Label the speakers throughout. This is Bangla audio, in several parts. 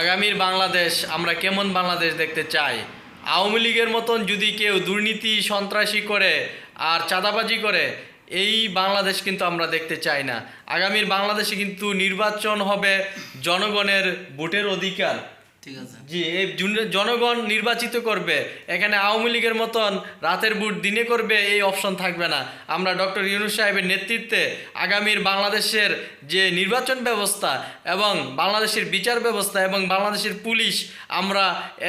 Speaker 1: আগামীর বাংলাদেশ আমরা কেমন বাংলাদেশ দেখতে চাই? আওয়ামী লীগের মতন যদি কেউ দুর্নীতি, সন্ত্রাসী করে আর চাঁদাবাজি করে, এই বাংলাদেশ কিন্তু আমরা দেখতে চাই না। আগামীর বাংলাদেশে কিন্তু নির্বাচন হবে জনগণের ভোটের অধিকার। জি, এই জনগণ নির্বাচিত করবে, এখানে আওয়ামী লীগের মতন রাতের বুট দিনে করবে, এই অপশন থাকবে না। আমরা ডক্টর ইউনুস সাহেবের নেতৃত্বে আগামীর বাংলাদেশের যে নির্বাচন ব্যবস্থা এবং বাংলাদেশের বিচার ব্যবস্থা এবং বাংলাদেশের পুলিশ, আমরা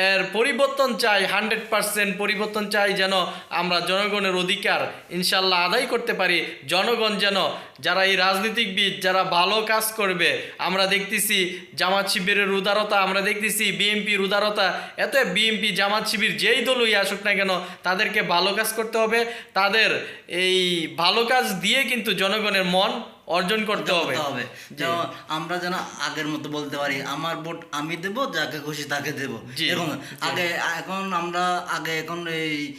Speaker 1: এর পরিবর্তন চাই, হান্ড্রেড পারসেন্ট পরিবর্তন চাই যেন আমরা জনগণের অধিকার ইনশাল্লাহ আদায় করতে পারি। জনগণ যেন যারা এই রাজনীতিকবিদ, যারা ভালো কাজ করবে, আমরা দেখতেছি জামাত শিবিরের উদারতা, আমরা দেখতেছি বিএনপির উদারতা এত বিএনপি জামাত শিবির যেই দলই আসুক না কেন তাদেরকে ভালো কাজ করতে হবে। তাদের এই ভালো কাজ দিয়ে কিন্তু জনগণের মন অর্জন করতে হবে।
Speaker 2: যেমন আমরা যেন আগের মতো বলতে পারি আমার ভোট আমি দেব যাকে খুশি তাকে দেব।
Speaker 1: জি।
Speaker 2: আগে এখন আমরা আগে এখন এই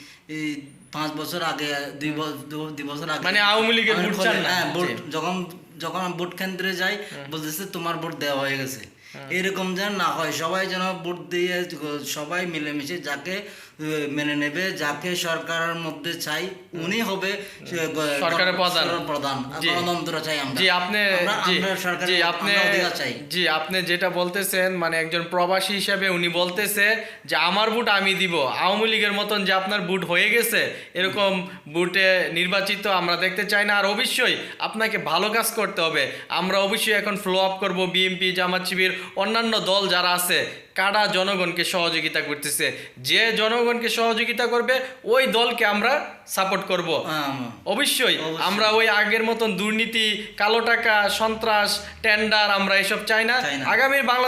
Speaker 2: পাঁচ বছর আগে দুই ব- দু- দুই বছর আগে
Speaker 1: মানে আওয়ামী লীগের ভোট চান না?
Speaker 2: হ্যাঁ, ভোট যখন যখন ভোট কেন্দ্রে যাই বলতেছে তোমার ভোট দেওয়া হয়ে গেছে। এরকম যেন না হয় সবাই যেন ভোট দিয়ে সবাই মিলেমিশে যাকে মেনে নেবে যাকে সরকারের মধ্যে চাই উনি হবে
Speaker 1: সরকারের প্রধান।
Speaker 2: প্রধান গণতন্ত্র চাই আমরা।
Speaker 1: জি আপনি জি। আপনি জি আপনি যেটা বলতেছেন মানে একজন প্রবাসী হিসেবে উনি বলতেছে যে আমার বুট আমি দিব। আওয়ামী লীগের মতন যে আপনার বুট হয়ে গেছে এরকম বুটে নির্বাচিত আমরা দেখতে চাই না। আর অবশ্যই আপনাকে ভালো কাজ করতে হবে। আমরা অবশ্যই এখন ফ্লো আপ করব বিএনপি জামাত শিবির অন্যান্য দল যারা আছে কারা জনগণকে সহযোগিতা করতেছে? যে জনগণকে সহযোগিতা করবে ওই দলকে আমরা সাপোর্ট করব। অবশ্যই। আমরা ওই আগের মতন দুর্নীতি কালো টাকা সন্ত্রাস টেন্ডার আমরা এসব চাই না। আগামী বাংলা